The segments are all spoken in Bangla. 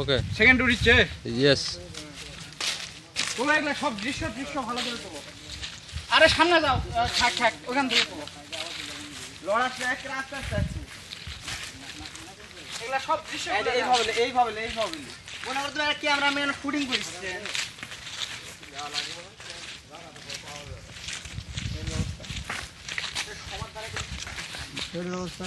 ওকে সেকেন্ড উড়িচ্ছে ইয়েস তোলো এগুলো সব দৃশ্য দৃশ্য ভালো করে তোলো। আরে সামনে যাও। থাক থাক ওখান থেকে তোলো। লড়া ট্র্যাক রাস্তা আস্তে আস্তে এগুলা সব দৃশ্য এইভাবে এইভাবে এইভাবে মনে করতে পারে ক্যামেরাম্যান শুটিং করিচ্ছে ব্যবস্থা?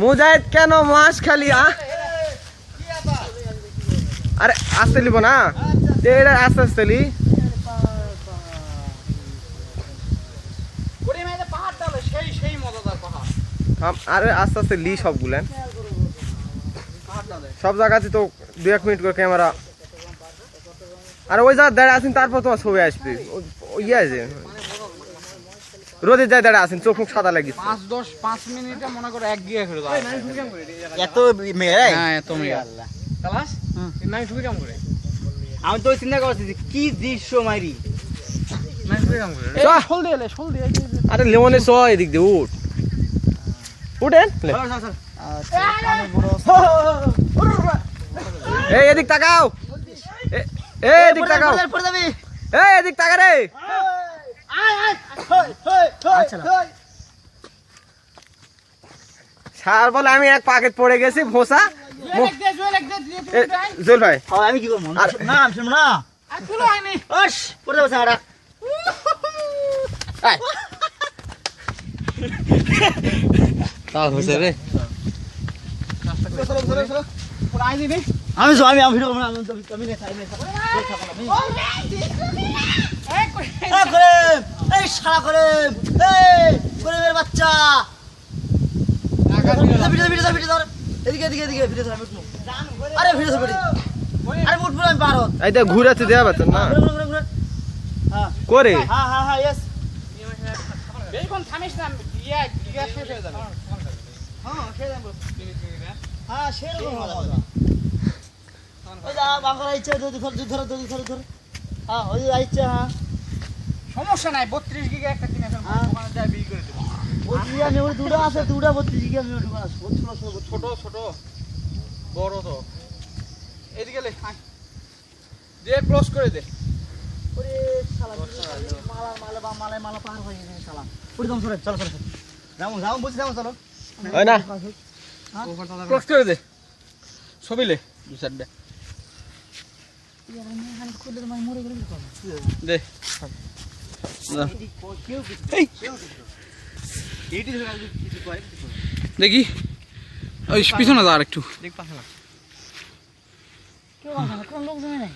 মুজাহিদ কেন মাস খালি আ? আরে আসতে লিব না? এটা আস্তে আস্তে লি। আরে আস্তে আস্তে লি সবগুলেন। সব জায়গাতে তো দু এক মিনিট করে ক্যামেরা। আর ওই জায়গায় দাঁড়িয়ে আছেন তারপর তোমার ছবি আসবে। ইয়ে আছে। রোদের যায় দাঁড়িয়ে আছেন চোখ মুখ সাদা লাগিস পাঁচ দশ পাঁচ মিনিটে মনে করো এক গিয়ে করে এত মেয়েরাই হ্যাঁ এত মেয়ে। কালাস নাই কাম করে। আমি তো চিন্তা করছি যে কি দৃশ্য ঢুকে চ। আরে লেমনে এদিক দিয়ে উঠ। উঠেন। এদিক তাকাও। এ- এদিক তাকাও। এদিক তাকা রে। সার বলে আমি এক পাকেট পড়ে গেছি ভোসা মু- এ, জুয়েল ভাই আমি কি করব আর- না আমি শুনব না আর তুলো হয়নি ওস পড়ে বসে আরা তা হয়েছে রে ওরা আই দিবি আমি তো আমি আমি ভিডিও করব না আমি নেই করে। করে বাচ্চা। ঘুরাতে দেওয়া বেতন না হ্যাঁ। করে? হ্যাঁ হ্যাঁ হ্যাঁ ইয়া ইয়া হয়ে হ্যাঁ হ্যাঁ সেরকম বাংলা ইচ্ছা ধর ধর ধর ধর ধর ধর। হ্যাঁ ওই ইচ্ছা হ্যাঁ। সমস্যা নাই বত্রিশ গিগে একটা কিনে ফেলব হ্যাঁ। ওখানে যাই বিক্রি করে দেবো। দুটো আছে দুটো বত্রিশ গিয়ে আমি ওটুকু আছে। ছোট ছোট বড় তো। এদিকে লে দে ক্লোজ করে দে। ওরে শালা মালা মালা বা মালা মালা পার হয়ে গেছে শালা। ওরে দম সরে চলো চলো যাব যাব বলছি যাব চলো। ওই না। ক্লোজ করে দে। ছবি লে দু চারটে। দে। দেখি। ওই পিছনে যা আর একটু দেখ পাশে না কোন লোক জমে নাই।